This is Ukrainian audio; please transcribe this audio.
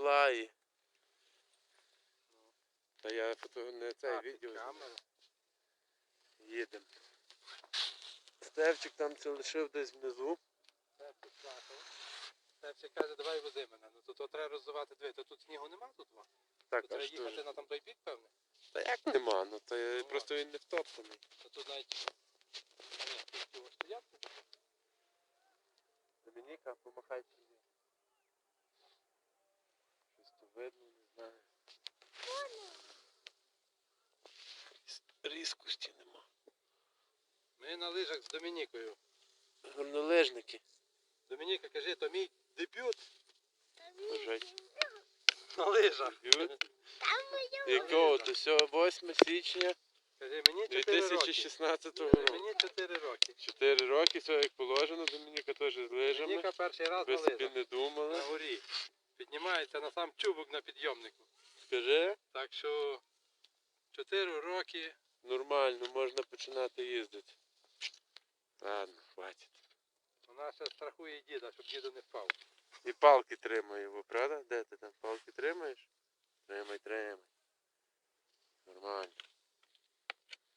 тепла і. Та я не цей відео їдемо. Стевчик там це лишив десь внизу. Це підплакав. Степчик каже, давай вози мене. Ну то, то треба розвивати дві. То тут снігу нема тут два. Так, То треба аж їхати дуже. на там той бік, певне. Та як нема, ну то я- Ну, просто він не втоптаний. То тут навіть. А ні, тут його стоять. Домініка, помахай сюди. Видно, не знаю. Різкості нема. Ми на лижах з Домінікою. Горнолижники. Домініка, кажи, то мій дебют на лижах. Якого? То сьогодні 8 січня Кажи, мені 4 роки. 2016 року. Мені 4 роки. 4 роки, все як положено, Домініка теж з лижами. Домініка перший раз Ви собі лижах. не На горі піднімається на сам чубок на підйомнику. Скажи? Так що 4 роки. Нормально, можна починати їздити. Ладно, хватить. Вона ще страхує діда, щоб діду не впав. І палки тримає його, правда? Де ти там палки тримаєш? Тримай, тримай. Нормально.